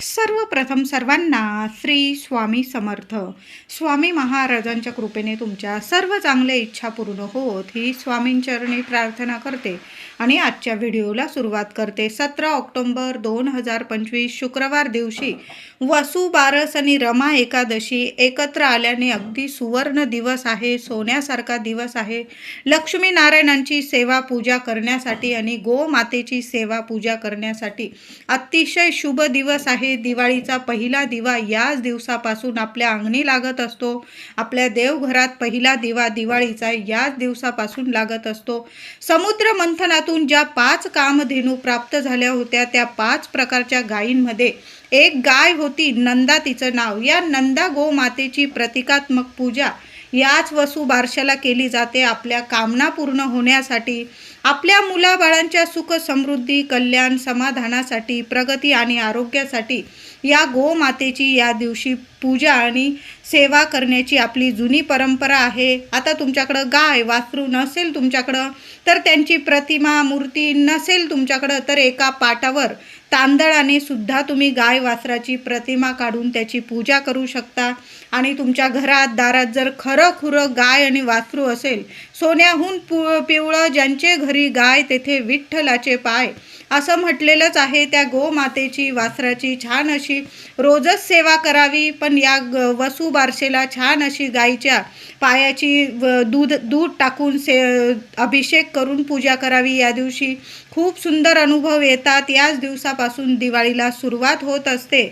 सर्वप्रथम सर्वांना श्री स्वामी समर्थ. स्वामी महाराजांच्या कृपेने तुमच्या सर्व चांगल्या इच्छा पूर्ण होत ही स्वामींचरणी प्रार्थना करते आणि आजच्या व्हिडिओला सुरुवात करते. सतरा ऑक्टोंबर दोन हजार पंचवीस शुक्रवार दिवशी वसु बारस आणि रमा एकादशी एकत्र आल्याने अगदी सुवर्ण दिवस आहे सोन्यासारखा दिवस आहे. लक्ष्मी नारायणांची सेवा पूजा करण्यासाठी आणि गोमातेची सेवा पूजा करण्यासाठी अतिशय शुभ दिवस आहे. दिवाळीचा पहिला दिवा याच दिवसापासून आपल्या अंगणी लागत असतो. आपल्या देवघरात पहिला दिवा दिवाळीचा याच दिवसापासून लागत असतो. समुद्र मंथनातून ज्या पाच कामधेनू प्राप्त झाल्या होत्या त्या पाच प्रकारच्या गायींमध्ये एक गाय होती नंदा तिचं नाव. या नंदा गोमातेची प्रतिकात्मक पूजा याच वसू बारशाला केली जाते. आपल्या कामना पूर्ण होण्यासाठी आपल्या मुलाबाळांच्या सुख समृद्धी कल्याण समाधानासाठी प्रगती आणि आरोग्यासाठी या गोमातेची या दिवशी पूजा आणि सेवा करण्याची आपली जुनी परंपरा आहे. आता तुमच्याकडं गाय वासरू नसेल तुमच्याकडं तर त्यांची प्रतिमा मूर्ती नसेल तुमच्याकडं तर एका पाटावर तांदळाने सुद्धा तुम्ही गाय वासराची प्रतिमा काढून त्याची पूजा करू शकता. आणि तुमच्या घरात दारात जर खरं खुरं गाय आणि वासरू असेल सोन्याहून पु पिवळं ज्यांचे घरी गाय तेथे विठ्ठलाचे पाय असं म्हटलेलंच आहे त्या गोमातेची वासराची. छान अशी रोजच सेवा करावी पण या ग वसू बारशेला छान अशी गाईच्या पायाची व दूध दूध टाकून से अभिषेक करून पूजा करावी. या दिवशी खूप सुंदर अनुभव येतात. याच दिवसापासून दिवाळीला सुरुवात होत असते.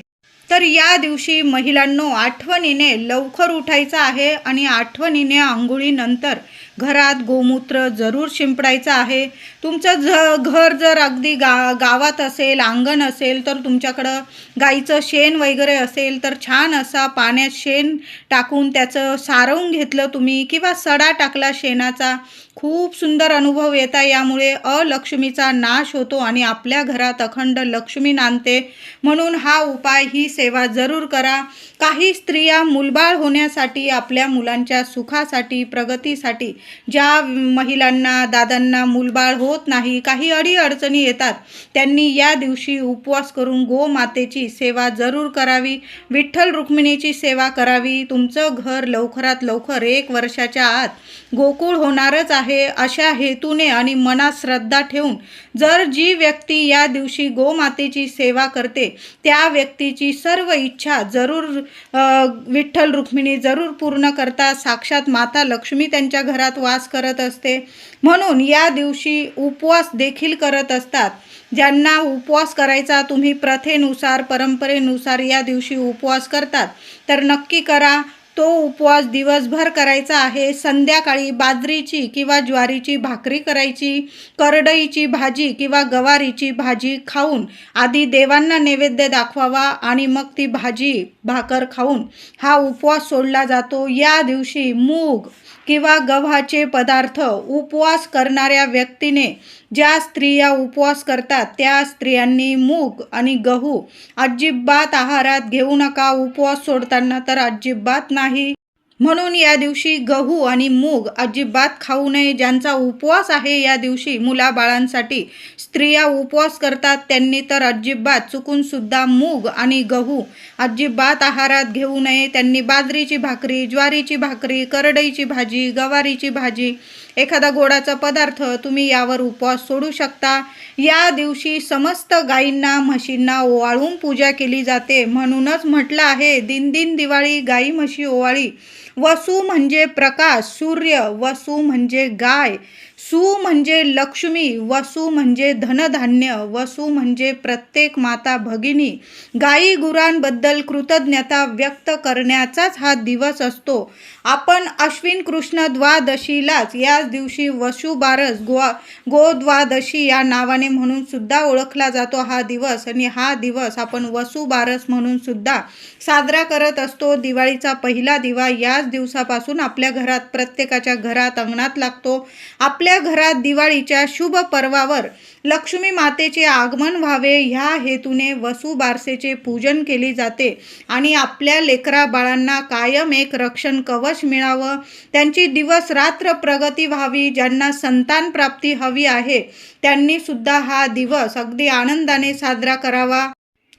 तर या दिवशी महिलांनो आठवणीने लवकर उठायचं आहे आणि आठवणीने आंघोळीनंतर घरात गोमूत्र जरूर शिंपडायचं आहे. तुमचं झ घर जर अगदी गा गावात असेल अंगण असेल तर तुमच्याकडं गाईचं शेण वगैरे असेल तर छान असा पाण्यात शेण टाकून त्याचं सारवून घेतलं तुम्ही किंवा सडा टाकला शेणाचा खूप सुंदर अनुभव येता यामुळे अलक्ष्मीचा नाश होतो आणि आपल्या घरात अखंड लक्ष्मी नांदते. म्हणून हा उपाय ही सेवा जरूर करा. काही स्त्रिया मुलबाळ होण्यासाठी आपल्या मुलांच्या सुखासाठी प्रगतीसाठी ज्या महिलांना दादांना मुलबाळ होत नाही काही अडीअडचणी येतात त्यांनी या दिवशी उपवास करून गोमातेची सेवा जरूर करावी. विठ्ठल रुक्मिणीची सेवा करावी. तुमचं घर लवकरात लवकर एक वर्षाच्या आत गोकुळ होणारच आहे. अशा हेतूने आणि मनात श्रद्धा ठेवून जर जी व्यक्ती या दिवशी गोमातेची सेवा करते त्या व्यक्तीची सर्व इच्छा जरूर विठ्ठल रुक्मिणी जरूर पूर्ण करता साक्षात माता लक्ष्मी त्यांच्या घरात वास करत असते. म्हणून या दिवशी उपवास देखील करत असतात. ज्यांना उपवास करायचा तुम्ही प्रथेनुसार परंपरेनुसार या दिवशी उपवास करतात. तर नक्की करा तो उपवास दिवसभर करायचा आहे. संध्याकाळी बाजरीची किंवा ज्वारीची भाकरी करायची करडईची भाजी किंवा गवारीची भाजी खाऊन आधी देवांना नैवेद्य दाखवावा आणि मग ती भाजी भाकर खाऊन हा उपवास सोडला जातो. या दिवशी मूग किंवा गव्हाचे पदार्थ उपवास करणाऱ्या व्यक्तीने ज्या स्त्रिया उपवास करतात त्या स्त्रियांनी मूग आणि गहू अजिबात आहारात घेऊ नका. उपवास सोडताना तर अजिबात नाही. म्हणून या दिवशी गहू आणि मूग अजिबात खाऊ नये ज्यांचा उपवास आहे या दिवशी मुलाबाळांसाठी. स्त्रिया उपवास करतात त्यांनी तर अजिबात चुकूनसुद्धा मूग आणि गहू अजिबात आहारात घेऊ नये. त्यांनी बाजरीची भाकरी ज्वारीची भाकरी करडईची भाजी गवारीची भाजी एखादा गोडाचा पदार्थ तुम्ही यावर उपवास सोडू शकता. या दिवशी समस्त गायींना म्हशींना ओवाळून पूजा केली जाते. म्हणूनच म्हटलं आहे दिन दिन दिवाळी गाई म्हशी ओवाळी. वसू म्हणजे प्रकाश सूर्य. वसू म्हणजे गाय. सु म्हणजे लक्ष्मी वसू म्हणजे धनधान्य वसू म्हणजे प्रत्येक माता भगिनी. गाई गुरांबद्दल कृतज्ञता व्यक्त करण्याचाच हा दिवस असतो. आपण अश्विन कृष्ण द्वादशीलाच याच दिवशी वसुबारस गोवा गोद्वादशी या नावाने म्हणून सुद्धा ओळखला जातो हा दिवस. आणि हा दिवस आपण वसुबारस म्हणून सुद्धा साजरा करत असतो. दिवाळीचा पहिला दिवा याच दिवसापासून आपल्या घरात प्रत्येकाच्या घरात अंगणात लागतो. आपल्या घरात दिवाळीच्या शुभ पर्वावर लक्ष्मी मातेचे आगमन व्हावे ह्या हेतूने वसू बारसेचे पूजन केले जाते आणि आपल्या लेकरा बाळांना कायम एक रक्षण कवच मिळावं. त्यांची दिवस रात्र प्रगती व्हावी ज्यांना संतान प्राप्ती हवी आहे त्यांनी सुद्धा हा दिवस अगदी आनंदाने साजरा करावा.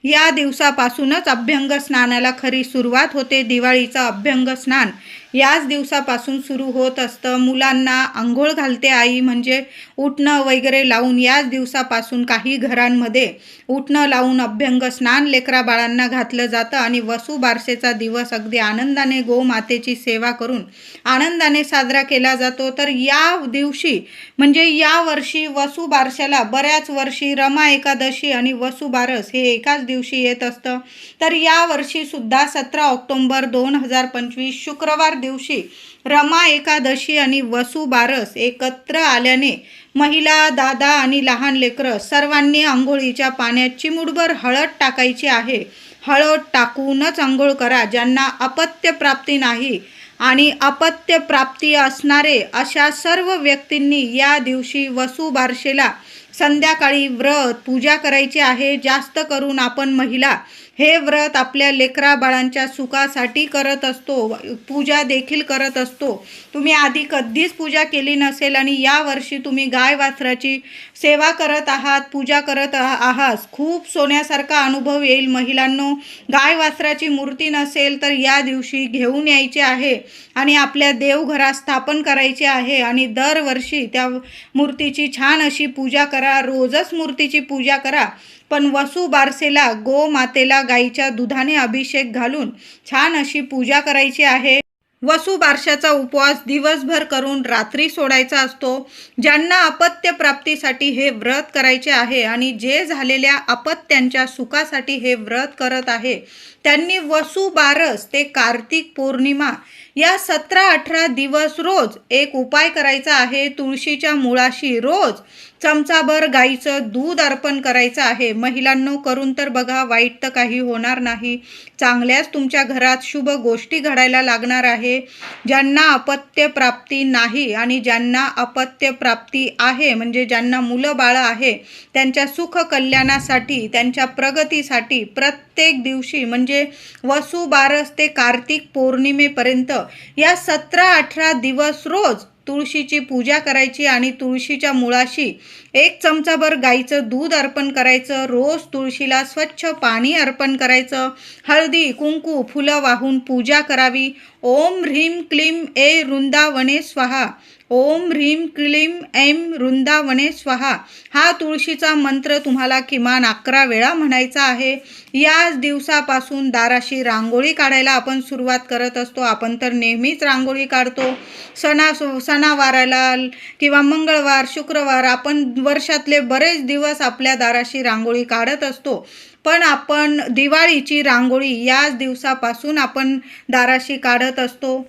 या दिवसापासूनच अभ्यंग स्नानाला खरी सुरुवात होते. दिवाळीचं अभ्यंग स्नान याच दिवसापासून सुरू होत असतं. मुलांना आंघोळ घालते आई म्हणजे उठणं वगैरे लावून याच दिवसापासून काही घरांमध्ये उठणं लावून अभ्यंग स्नान लेकरा बाळांना घातलं जातं आणि वसू बारसेचा दिवस अगदी आनंदाने गोमातेची सेवा करून आनंदाने साजरा केला जातो. तर या दिवशी म्हणजे या वर्षी वसू बारशाला बऱ्याच वर्षी रमा एकादशी आणि वसू बारस हे एकाच दिवशी येत असतं. तर या वर्षी सुद्धा सतरा ऑक्टोंबर दोन हजार पंचवीस शुक्रवार दिवशी रमा एकादशी आणि वसू बारस एकत्र आल्याने महिला दादा आणि लहान लेकरं सर्वांनी आंघोळीच्या पाण्यात चिमुडभर हळद टाकायची आहे. हळद टाकूनच आंघोळ करा ज्यांना अपत्य प्राप्ती नाही आणि अपत्य प्राप्ती असणारे अशा सर्व व्यक्तींनी या दिवशी वसू बारशेला संध्याकाळी व्रत पूजा करायची आहे. जास्त करून आपण महिला हे व्रत आपल्या लेकरा बाळांच्या सुखासाठी करत असतो. पूजा देखील करत असतो. तुम्ही आधी कधीच पूजा केली नसेल आणि या वर्षी तुम्ही गाय वासराची सेवा करत आहात पूजा करत आहात. खूप सोन्यासारखा अनुभव येईल. महिलांनो गाय वासराची मूर्ती नसेल तर या दिवशी घेऊन यायची आहे आणि आपल्या देवघरात स्थापन करायचे आहे आणि दरवर्षी त्या मूर्तीची छान अशी पूजा करा. रोजच मूर्तीची पूजा करा. पण वसू बारसेला गो मातेला गाईच्या दुधाने अभिषेक घालून छान अशी पूजा करायची आहे. वसू बारशाचा उपवास दिवसभर करून रात्री सोडायचा असतो. ज्यांना अपत्य प्राप्तीसाठी हे व्रत करायचे आहे आणि जे झालेल्या अपत्यांच्या सुखासाठी हे व्रत करत आहे त्यांनी वसू बारस ते कार्तिक पौर्णिमा या सतरा अठरा दिवस रोज एक उपाय करायचा आहे. तुळशीच्या मुळाशी रोज चमचाभर गाईचं दूध अर्पण करायचं आहे. महिलांनो करून तर बघा वाईट तर काही होणार नाही. चांगल्याच तुमच्या घरात शुभ गोष्टी घडायला लागणार आहे. ज्यांना अपत्य प्राप्ती नाही आणि ज्यांना अपत्य प्राप्ती आहे म्हणजे ज्यांना मुलं बाळं आहे त्यांच्या सुख कल्याणासाठी त्यांच्या प्रगतीसाठी प्रत्येक दिवशी म्हणजे म्हणजे वसू बारस ते कार्तिक पौर्णिमेपर्यंत. या सतरा अठरा दिवस रोज तुळशीची पूजा करायची आणि तुळशीच्या मुळाशी एक चमचाभर गाईचं दूध अर्पण करायचं. रोज तुळशीला स्वच्छ पाणी अर्पण करायचं. हळदी कुंकू फुलं वाहून पूजा करावी. ओम ह्रीम क्लीम ए वृंदावने स्वाहा. ओम ह्रीम क्लीम ऐम वृंदावने स्वाहा. हा तुळशीचा मंत्र तुम्हाला किमान अकरा वेळा म्हणायचा आहे. याच दिवसापासून दाराशी रांगोळी काढायला आपण सुरुवात करत असतो. आपण तर नेहमीच रांगोळी काढतो. सणा सणावाराला किंवा मंगळवार शुक्रवार आपण वर्षातले बरेच दिवस आपल्या दाराशी रांगोळी काढत असतो. पण आपण दिवाळीची रांगोळी याच दिवसापासून आपण दाराशी काढत असतो.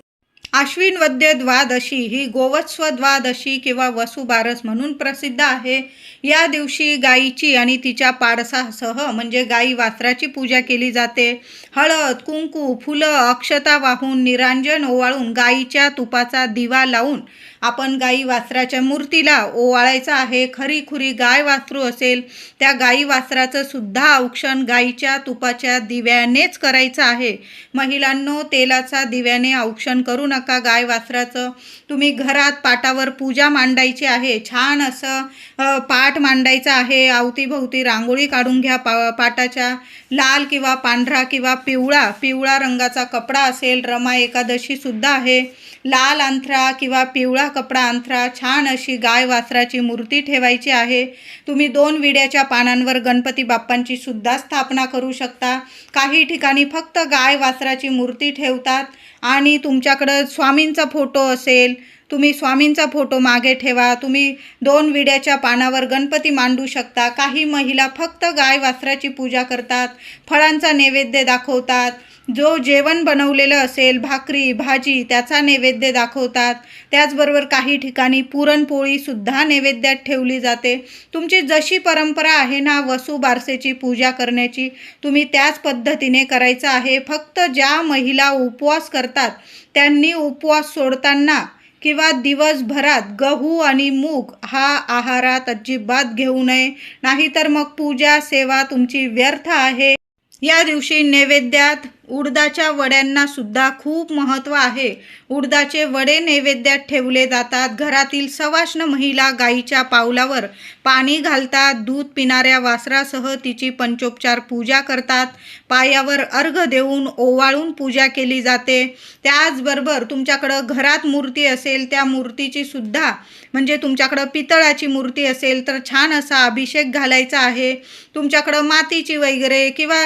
आश्विन वद्य द्वादशी ही गोवत्स्व द्वादशी किंवा वसुबारस म्हणून प्रसिद्ध आहे. या दिवशी गायीची आणि तिच्या पाडसासह म्हणजे गाई वासराची पूजा केली जाते. हळद कुंकू फुलं अक्षता वाहून निरांजन ओवाळून गाईच्या तुपाचा दिवा लावून आपण गाई वासराच्या मूर्तीला ओवाळायचं आहे. खरी खुरी गाय वासरू असेल त्या गाई वासराचं सुद्धा औक्षण गाईच्या तुपाच्या दिव्यानेच करायचं आहे. महिलांनो तेलाचा दिव्याने औक्षण करू नका गाय वासराचं. तुम्ही घरात पाटावर पूजा मांडायची आहे. छान असं पाठ मांडायचं आहे. अवतीभोवती रांगोळी काढून घ्या पा पाटाच्या. लाल किंवा पांढरा किंवा पिवळा पिवळा रंगाचा कपडा असेल रमा एकादशीसुद्धा आहे. लाल अंथरा किंवा पिवळा कपडा अंथरा छान अशी गाय वासराची मूर्ती ठेवायची आहे. तुम्ही दोन विड्याच्या पानांवर गणपती बाप्पांची सुद्धा स्थापना करू शकता. काही ठिकाणी फक्त गाय वासराची मूर्ती ठेवतात आणि तुमच्याकडं स्वामींचा फोटो असेल तुम्ही स्वामींचा फोटो मागे ठेवा तुम्ही दोन विड्याच्या पानावर गणपती मांडू शकता काही महिला फक्त गाय वासराची पूजा करतात फळांचा नैवेद्य दाखवतात जो जेवण बनवलेलं असेल भाकरी भाजी त्याचा नैवेद्य दाखवतात. त्याचबरोबर काही ठिकाणी पुरणपोळीसुद्धा नैवेद्यात ठेवली जाते. तुमची जशी परंपरा आहे ना वसू बारसेची पूजा करण्याची तुम्ही त्याच पद्धतीने करायचं आहे. फक्त ज्या महिला उपवास करतात त्यांनी उपवास सोडताना किंवा दिवसभरात गहू आणि मूग हा आहारात अजिबात घेऊ नये. नाहीतर मग पूजा सेवा तुमची व्यर्थ आहे. या दिवशी नैवेद्यात उडदाच्या वड्यांना सुद्धा खूप महत्त्व आहे. उडदाचे वडे नैवेद्यात ठेवले जातात. घरातील सवाष्ण महिला गाईच्या पावलावर पाणी घालतात. दूध पिणाऱ्या वासरासह तिची पंचोपचार पूजा करतात. पायावर अर्घ देऊन ओवाळून पूजा केली जाते. त्याचबरोबर तुमच्याकडं घरात मूर्ती असेल त्या मूर्तीची सुद्धा म्हणजे तुमच्याकडं पितळाची मूर्ती असेल तर छान असा अभिषेक घालायचा आहे. तुमच्याकडं मातीची वगैरे किंवा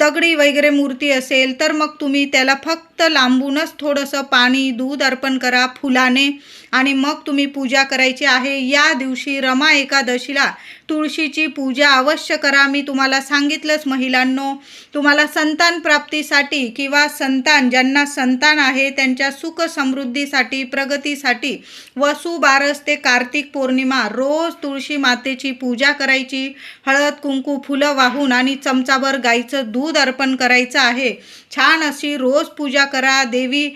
दगडी वगैरे मूर्ती असेल तर मग तुम्ही त्याला फक्त फक्त लांबूनच थोडंसं पाणी दूध अर्पण करा फुलाने आणि मग तुम्ही पूजा करायची आहे. या दिवशी रमा एकादशीला तुळशीची पूजा अवश्य करा. मी तुम्हाला सांगितलंच महिलांनो तुम्हाला संतान प्राप्तीसाठी किंवा संतान ज्यांना संतान आहे त्यांच्या सुख समृद्धीसाठी प्रगतीसाठी वसू बारस ते कार्तिक पौर्णिमा रोज तुळशी मातेची पूजा करायची. हळद कुंकू फुलं वाहून आणि चमचाभर गाईचं दूध अर्पण करायचं आहे. छान अशी रोज पूजा करा देवी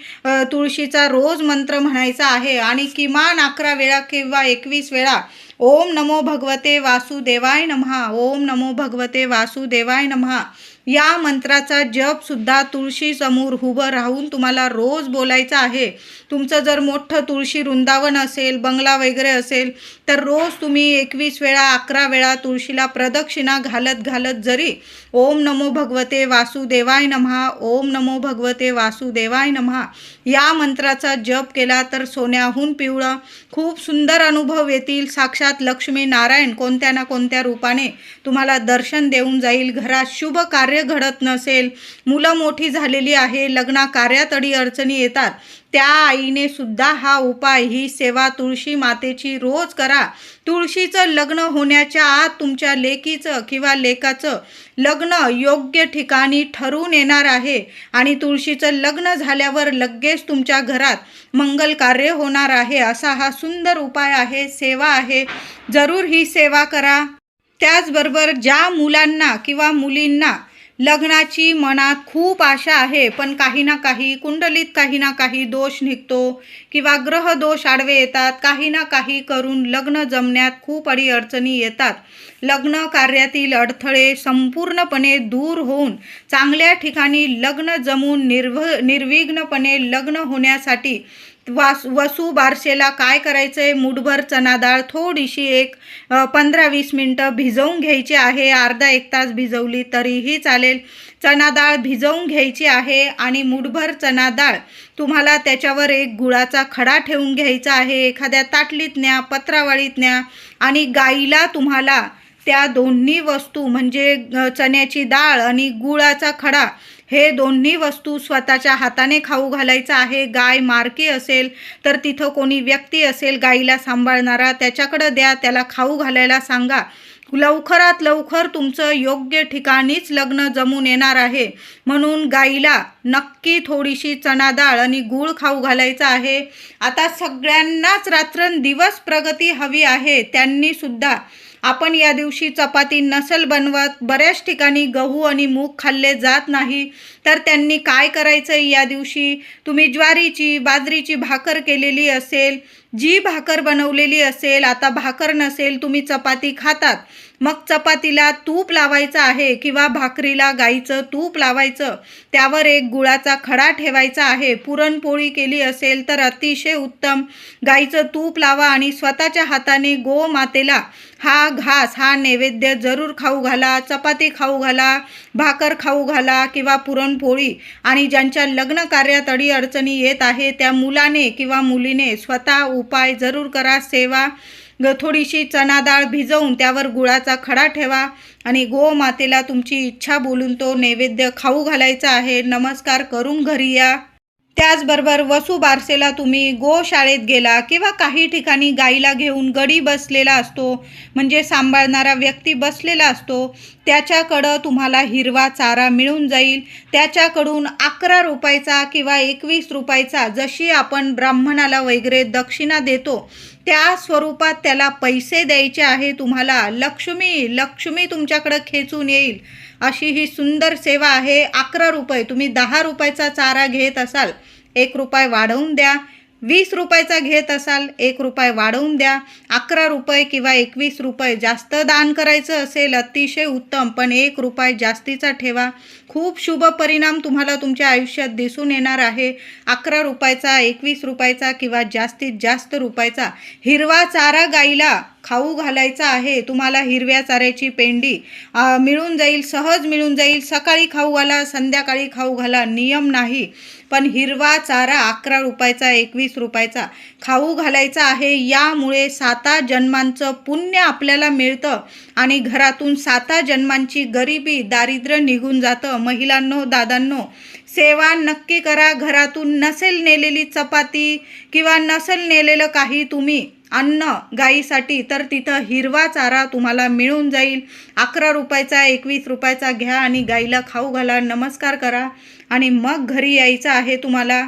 तुळशीचा रोज मंत्र म्हणायचा आहे आणि किमान अकरा वेळा किंवा एकवीस वेळा ओम नमो भगवते वासुदेवाय नमहा ओम नमो भगवते वासुदेवाय नमहा. या मंत्राचा जप सुद्धा तुळशी समोर उभं राहून तुम्हाला रोज बोलायचा आहे. तुमचं जर मोठं तुळशी वृंदावन असेल बंगला वगैरे असेल तर रोज तुम्ही एकवीस वेळा अकरा वेळा तुळशीला प्रदक्षिणा घालत घालत जरी ओम नमो भगवते वासुदेवाय नमहा ओम नमो भगवते वासुदेवाय नमहा या मंत्राचा जप केला तर सोन्याहून पिवळं खूप सुंदर अनुभव येतील. साक्षात लक्ष्मी नारायण कोणत्या ना कोणत्या रूपाने तुम्हाला दर्शन देऊन जाईल. घरात शुभ कार्य घडत नसेल. मुलं मोठी झालेली आहे लग्ना कार्यात अडी अडचणी येतात. त्या आईने सुद्धा हा उपाय ही सेवा तुळशी मातेची रोज करा. तुळशीचं लग्न होण्याच्या आत तुमच्या लेकीचं किंवा लेकाचं लग्न योग्य ठिकाणी ठरवून येणार आहे आणि तुळशीचं लग्न झाल्यावर लगेच तुमच्या घरात मंगल कार्य होणार आहे असा हा सुंदर उपाय आहे सेवा आहे. जरूर ही सेवा करा. त्याचबरोबर ज्या मुलांना किंवा मुलींना लग्नाची मनात खूप आशा आहे पण काही ना काही कुंडलीत काही ना काही दोष निघतो किंवा ग्रह दोष आडवे येतात. काही ना काही करून लग्न जमण्यात खूप अडीअडचणी येतात. लग्न कार्यातील अडथळे संपूर्णपणे दूर होऊन चांगल्या ठिकाणी लग्न जमून निर्भ निर्विघ्नपणे लग्न होण्यासाठी वास वसू बारशेला काय करायचं आहे मुठभर चना डाळ थोडीशी एक पंधरा वीस मिनटं भिजवून घ्यायची आहे. अर्धा एक तास भिजवली तरीही चालेल. चना डाळ भिजवून घ्यायची आहे आणि मुठभर चना डाळ तुम्हाला त्याच्यावर एक गुळाचा खडा ठेवून घ्यायचा आहे. एखाद्या ताटलीत न्या पत्रावळीत न्या आणि गाईला तुम्हाला त्या दोन्ही वस्तू म्हणजे चण्याची डाळ आणि गुळाचा खडा हे दोन्ही वस्तू स्वतःच्या हाताने खाऊ घालायचं आहे. गाय मारकी असेल तर तिथं कोणी व्यक्ती असेल गाईला सांभाळणारा त्याच्याकडं द्या त्याला खाऊ घालायला सांगा. लवकरात लवकर तुमचं योग्य ठिकाणीच लग्न जमून येणार आहे. म्हणून गाईला नक्की थोडीशी चणा डाळ आणि गूळ खाऊ घालायचा आहे. आता सगळ्यांनाच रात्रंदिवस प्रगती हवी आहे. त्यांनीसुद्धा आपण या दिवशी चपाती नसल बनवत बऱ्याच ठिकाणी गहू आणि मूग खाल्ले जात नाही. तर त्यांनी काय करायचं या दिवशी? तुम्ही ज्वारीची बाजरीची भाकर केलेली असेल जी भाकर बनवलेली असेल आता भाकर नसेल तुम्ही चपाती खातात. मग चपातीला तूप लावायचं आहे किंवा भाकरीला गाईचं तूप लावायचं त्यावर एक गुळाचा खडा ठेवायचा आहे पुरणपोळी केली असेल तर अतिशय उत्तम. गाईचं तूप लावा आणि स्वतःच्या हाताने गोमातेला हा घास हा नैवेद्य जरूर खाऊ घाला चपाती खाऊ घाला भाकर खाऊ घाला किंवा पुरणपोळी. आणि ज्यांच्या लग्न कार्यात अडीअडचणी येत आहे त्या मुलाने किंवा मुलीने स्वतः उपाय जरूर करा सेवा ग थोडीशी चणा डाळ भिजवून त्यावर गुळाचा खडा ठेवा आणि गोमातेला तुमची इच्छा बोलून तो नैवेद्य खाऊ घालायचा आहे. नमस्कार करून घरी या. त्याचबरोबर वसू बारसेला तुम्ही गोशाळेत गेला किंवा काही ठिकाणी गाईला घेऊन गडी बसलेला असतो म्हणजे सांभाळणारा व्यक्ती बसलेला असतो त्याच्याकडं तुम्हाला हिरवा चारा मिळून जाईल. त्याच्याकडून अकरा रुपयाचा किंवा एकवीस रुपयाचा जशी आपण ब्राह्मणाला वगैरे दक्षिणा देतो त्या स्वरूपात त्याला पैसे द्यायचे आहे तुम्हाला. लक्ष्मी लक्ष्मी तुमच्याकडं खेचून येईल. अशी ही सुंदर सेवा आहे. अकरा रुपये. तुम्ही दहा रुपयाचा चारा घेत असाल. एक रुपये वाढवून द्या. वीस रुपयाचा घेत असाल एक रुपये वाढवून द्या. अकरा रुपये किंवा एकवीस रुपये जास्त दान करायचं असेल अतिशय उत्तम. पण एक रुपये जास्तीचा ठेवा. खूप शुभ परिणाम तुम्हाला तुमच्या आयुष्यात दिसून येणार आहे. अकरा रुपयाचा एकवीस रुपयाचा किंवा जास्तीत जास्त रुपयाचा हिरवा चारा गाईला खाऊ घालायचा आहे. तुम्हाला हिरव्या चाऱ्याची पेंडी मिळून जाईल सहज मिळून जाईल. सकाळी खाऊ घाला संध्याकाळी खाऊ घाला नियम नाही. पण हिरवा चारा अकरा रुपयाचा एकवीस रुपयाचा खाऊ घालायचा आहे. यामुळे साता जन्मांचं पुण्य आपल्याला मिळतं आणि घरातून साता जन्मांची गरिबी दारिद्र्य निघून जातं. महिलांनो दादांनो सेवा नक्की करा. घरातून नसेल नेलेली चपाती किंवा नसेल नेलेलं काही तुम्ही अन्न गाईसाठी तर तिथं हिरवा चारा तुम्हाला मिळून जाईल. अकरा रुपयाचा एकवीस रुपयाचा घ्या आणि गाईला खाऊ घाला. नमस्कार करा. आणि मग घरी यायचं आहे तुम्हाला.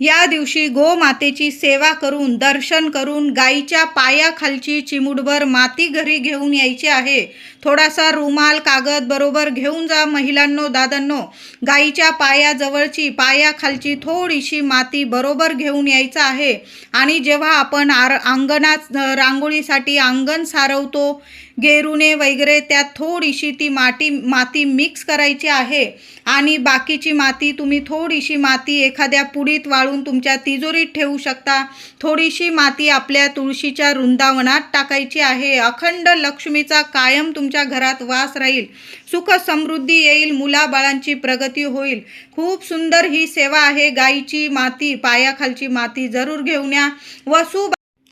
या दिवशी गोमातेची सेवा करून दर्शन करून गाईच्या पायाखालची चिमुडभर माती घरी घेऊन यायची आहे. थोडासा रुमाल कागद बरोबर घेऊन जा महिलांनो दादांनो. गाईच्या पायाजवळची पायाखालची थोडीशी माती बरोबर घेऊन यायचं आहे. आणि जेव्हा आपण आर अंगणात रांगोळीसाठी अंगण सारवतो गेरुने वगैरे त्यात थोडीशी ती माती माती मिक्स करायची आहे. आणि बाकीची माती तुम्ही थोडीशी माती एखाद्या पुडीत वाळून तुमच्या तिजोरीत ठेवू शकता. थोडीशी माती आपल्या तुळशीच्या वृंदावनात टाकायची आहे. अखंड लक्ष्मीचा कायम तुम तुमच्या घरात वास राहील. सुख समृद्धी येईल. मुलाबाळांची प्रगती होईल. खूप सुंदर ही सेवा आहे. गाईची माती पायाखालची माती जरूर घेऊन या. वसू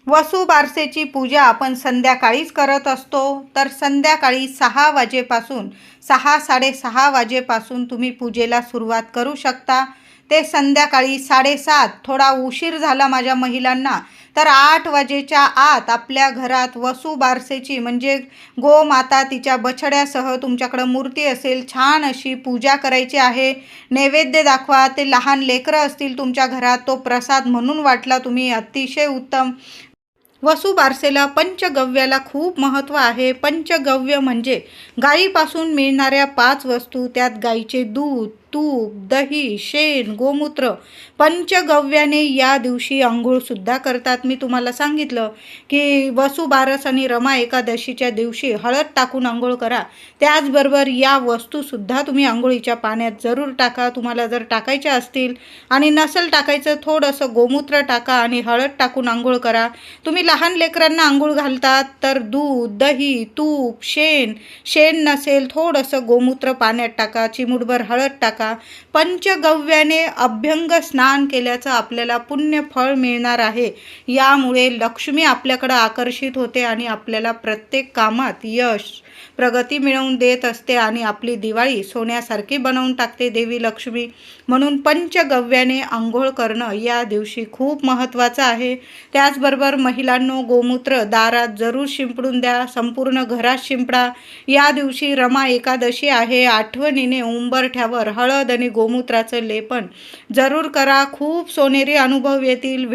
वसू बारसेची पूजा आपण संध्याकाळीच करत असतो. तर संध्याकाळी सहा वाजेपासून सहा साडेसहा वाजेपासून तुम्ही पूजेला सुरुवात करू शकता. ते संध्याकाळी साडेसात थोडा उशीर झाला माझ्या महिलांना. तर आठ वाजेच्या आत आपल्या घरात वसू बारसेची म्हणजे गोमाता तिच्या बछड्यासह तुमच्याकडं मूर्ती असेल छान अशी पूजा करायची आहे. नैवेद्य दाखवा ते लहान लेकरं असतील तुमच्या घरात तो प्रसाद म्हणून वाटला तुम्ही अतिशय उत्तम. वसू बारसेला पंचगव्याला खूप महत्त्व आहे. पंचगव्य म्हणजे गाईपासून मिळणाऱ्या पाच वस्तू त्यात गाईचे दूध तूप दही शेण गोमूत्र पंचगव्याने या दिवशी आंघोळसुद्धा करतात. मी तुम्हाला सांगितलं की वसुबारस आणि रमा एकादशीच्या दिवशी हळद टाकून आंघोळ करा. त्याचबरोबर या वस्तूसुद्धा तुम्ही आंघोळीच्या पाण्यात जरूर टाका. तुम्हाला जर टाकायच्या असतील आणि नसेल टाकायचं थोडंसं गोमूत्र टाका आणि हळद टाकून आंघोळ करा. तुम्ही लहान लेकरांना आंघोळ घालतात तर दूध दही तूप शेण शेण नसेल थोडंसं गोमूत्र पाण्यात टाका. चिमुटभर हळद टाका. का? पंचगव्याने अभ्यंग स्नान केल्याचं आपल्याला पुण्य फळ मिळणार आहे. यामुळे लक्ष्मी आपल्याकडं आकर्षित होते आणि आपल्याला प्रत्येक कामात यश प्रगती मिळवून देत असते आणि आपली दिवाळी सोन्यासारखी बनवून टाकते देवी लक्ष्मी. म्हणून पंचगव्याने आंघोळ करणं या दिवशी खूप महत्त्वाचं आहे. त्याचबरोबर महिलांनो गोमूत्र दारात जरूर शिंपडून द्या संपूर्ण घरात शिंपडा. या दिवशी रमा एकादशी आहे. आठवणीने उंबरठ्यावर हळद आणि गो गोमूत्राचं लेपन जरूर करा. खूप सोनेरी अनुभव येतील.